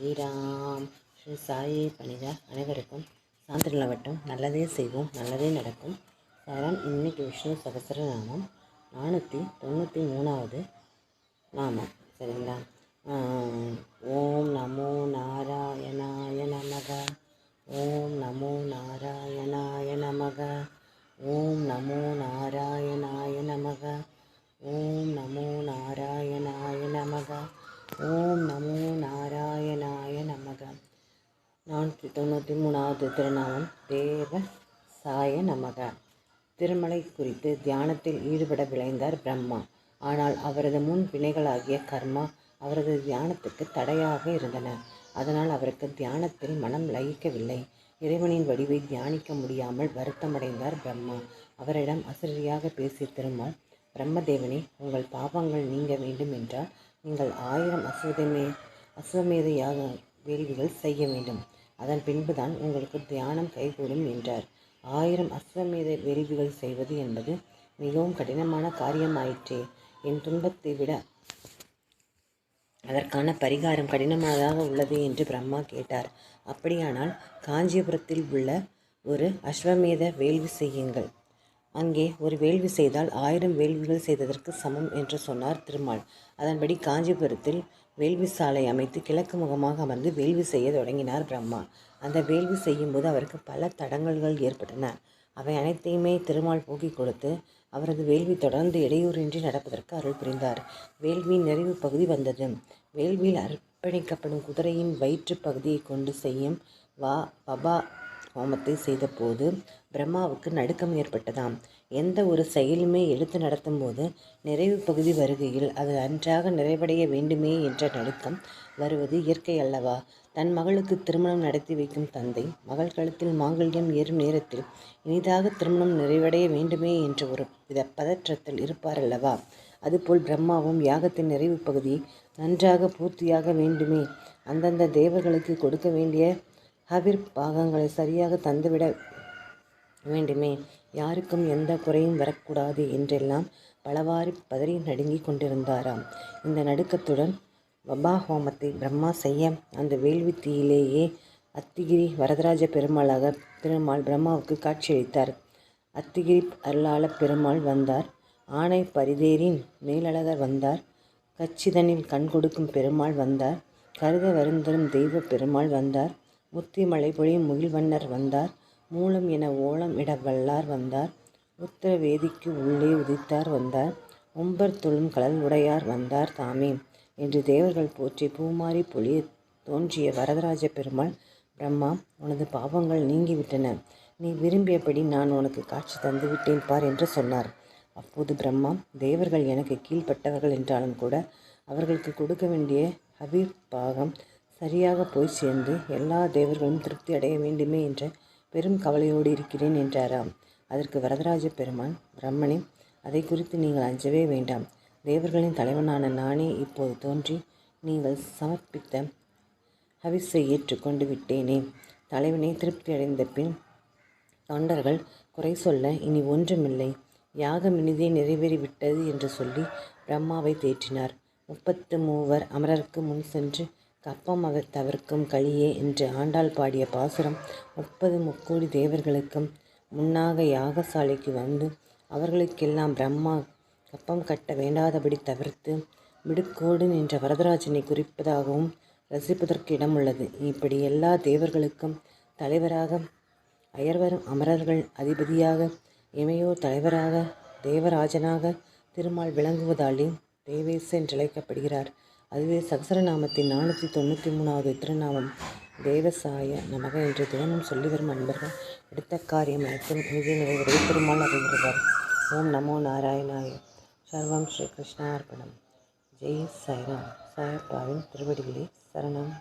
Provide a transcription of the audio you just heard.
சாயிராம் ஸ்ரீ சாயை பணித அனைவருக்கும் சாந்திரல வட்டம் நல்லதே செய்வோம் நல்லதே நடக்கும். சரண் இன்னைக்கு விஷ்ணு சகசரநாமம். நானூற்றி தொண்ணூற்றி மூணாவது நாமம். சரிங்களா? ஓம் நமோ நாராயணாய நமக ஓம் நமோ நாராயணாய நமக ஓம் நமோ நாராயணாய நமக ஓம் நமோ நாராயணாய நமக ஓம் நமோ நாராயணாய நமக நானூற்றி தொண்ணூற்றி மூணாவது திருநாமம் தேவ சாய நமக. திருமலை குறித்து தியானத்தில் ஈடுபட விளைந்தார் பிரம்மா. ஆனால் அவரது முன் வினைகளாகிய கர்மா அவரது தியானத்துக்கு தடையாக இருந்தன. அதனால் அவருக்கு தியானத்தில் மனம் லயிக்கவில்லை. இறைவனின் வடிவை தியானிக்க முடியாமல் வருத்தமடைந்தார் பிரம்மா. அவரிடம் அசரியாக பேசிய திருமால் பிரம்மதேவனே உங்கள் பாவங்கள் நீங்க வேண்டும் என்றால் நீங்கள் ஆயிரம் அசுவதமே அசுவமேத யாக வேள்விகள் செய்ய வேண்டும். அதன் பின்புதான் உங்களுக்கு தியானம் கைகூடும் என்றார். ஆயிரம் அஸ்வமேத வேள்விகள் செய்வது என்பது மிகவும் கடினமான காரியமாயிற்றே. என் துன்பத்தை விட அதற்கான பரிகாரம் கடினமானதாக உள்ளது என்று பிரம்மா கேட்டார். அப்படியானால் காஞ்சிபுரத்தில் உள்ள ஒரு அஸ்வமேத வேள்வி செய்யுங்கள். அங்கே ஒரு வேள்வி செய்தால் ஆயிரம் வேள்விகள் செய்ததற்கு சமம் என்று சொன்னார் திருமால். அதன்படி காஞ்சிபுரத்தில் வேள்வி சாலை அமைத்து கிழக்கு முகமாக அமர்ந்து வேள்வி செய்ய தொடங்கினார் பிரம்மா. அந்த வேள்வி செய்யும்போது அவருக்கு பல தடங்கல்கள் ஏற்பட்டன. அவை அனைத்தையுமே திருமால் போக்கிக் கொடுத்து அவரது வேள்வி தொடர்ந்து இடையூறின்றி நடப்பதற்கு அருள் புரிந்தார். வேள்வியின் நிறைவு பகுதி வந்தது. வேள்வியில் அர்ப்பணிக்கப்படும் குதிரையின் வயிற்று பகுதியை கொண்டு செய்யும் வா பபா ஹோமத்தை செய்தபோது பிரம்மாவுக்கு நடுக்கம் ஏற்பட்டதாம். எந்த ஒரு செயலுமே எடுத்து நடத்தும்போது நிறைவு பகுதி வருகையில் அது நன்றாக நிறைவடைய வேண்டுமே என்ற நடுக்கம் வருவது இயற்கை அல்லவா? தன் மகளுக்கு திருமணம் நடத்தி வைக்கும் தந்தை மகள் கழுத்தில் மாங்கல்யம் ஏறும் நேரத்தில் இனிதாக திருமணம் நிறைவடைய வேண்டுமே என்ற ஒரு வித பதற்றத்தில் இருப்பார் அல்லவா? அதுபோல் பிரம்மாவும் யாகத்தின் நிறைவு பகுதி நன்றாக பூர்த்தியாக வேண்டுமே. அந்தந்த தேவர்களுக்கு கொடுக்க வேண்டிய ஹவிர் பாகங்களை சரியாக தந்துவிட வேண்டுமே. யாருக்கும் எந்த குறையும் வரக்கூடாது என்றெல்லாம் பலவாறு பதறி நடுங்கிக் கொண்டிருந்தாராம். இந்த நடுக்கத்துடன் வபா ஹோமத்தை பிரம்மா செய்ய அந்த வேள்வி தீயிலேயே அத்திகிரி வரதராஜ பெருமாளாக திருமால் பிரம்மாவுக்கு காட்சியளித்தார். அத்திகிரி அருளாள பெருமாள் வந்தார். ஆணை பரிதேரின் மேலழகர் வந்தார். கச்சிதனில் கண் கொடுக்கும் பெருமாள் வந்தார். கருத வருந்தரும் தெய்வ பெருமாள் வந்தார். முத்தி மழை பொழியும் முகில்வண்ணர் வந்தார். மூலம் என ஓலம் இட வல்லார் வந்தார். உத்தர வேதிக்கு உள்ளே உதித்தார் வந்தார். உம்பர் தொழும் கடல் உடையார் வந்தார் தாமே. என்று தேவர்கள் போற்றி பூமாரி பொழிய தோன்றிய வரதராஜ பெருமாள் பிரம்மா உனது பாவங்கள் நீங்கிவிட்டன. நீ விரும்பியபடி நான் உனக்கு காட்சி தந்து விட்டேன் பார் என்று சொன்னார். அப்போது பிரம்மா தேவர்கள் எனக்கு கீழ்ப்பட்டவர்கள் என்றாலும் கூட அவர்களுக்கு கொடுக்க வேண்டிய ஹபீர் பாகம் சரியாக போய் சேர்ந்து எல்லா தேவர்களும் திருப்தி அடைய வேண்டுமே என்ற பெரும் கவலையோடு இருக்கிறேன் என்றாராம். அதற்கு வரதராஜ பெருமான் பிரம்மனே அதை குறித்து நீங்கள் அஞ்சவே வேண்டாம். தேவர்களின் தலைவனான நானே இப்போது தோன்றி நீங்கள் சமர்ப்பித்த ஹவிஸை ஏற்றுக்கொண்டு விட்டேனே. தலைவனை திருப்தி அடைந்த பின் தொண்டர்கள் குறை சொல்ல இனி ஒன்றுமில்லை. யாகம் இனிதே நிறைவேறிவிட்டது என்று சொல்லி பிரம்மாவை தேற்றினார். முப்பத்து மூவர் அமரருக்கு முன் சென்று கப்பம் அவர் தவிர்க்கும் களியே என்று ஆண்டாள் பாடிய பாசுரம் முப்பது முக்கோடி தேவர்களுக்கும் முன்னாக யாகசாலைக்கு வந்து அவர்களுக்கெல்லாம் பிரம்மா கப்பம் கட்ட வேண்டாதபடி தவிர்த்து மிடுக்கோடு என்ற வரதராஜனை குறிப்பதாகவும் ரசிப்பதற்கு இடம் உள்ளது இப்படி எல்லா தேவர்களுக்கும் தலைவராக அயர்வரும் அமரர்கள் அதிபதியாக இமையோர் தலைவராக தேவராஜனாக திருமால் விளங்குவதாலே தேவேசு என்றழைக்கப்படுகிறார். அதுவே சகசரநாமத்தின் நானூற்றி தொண்ணூற்றி மூணாவது திருநாமம். தேவசாய நமக என்று தினமும் சொல்லி வரும் அன்பர்கள் எடுத்த காரியம் அனைத்தும் இங்கே நிறைவேறி திருமால் அறிவுறுவார். ஓம் நமோ நாராயணாய. சர்வம் ஸ்ரீ கிருஷ்ணார்ப்பணம் ஜெய் சாய்ராம். சாயப்பாவின் திருவடிகளே சரணம்.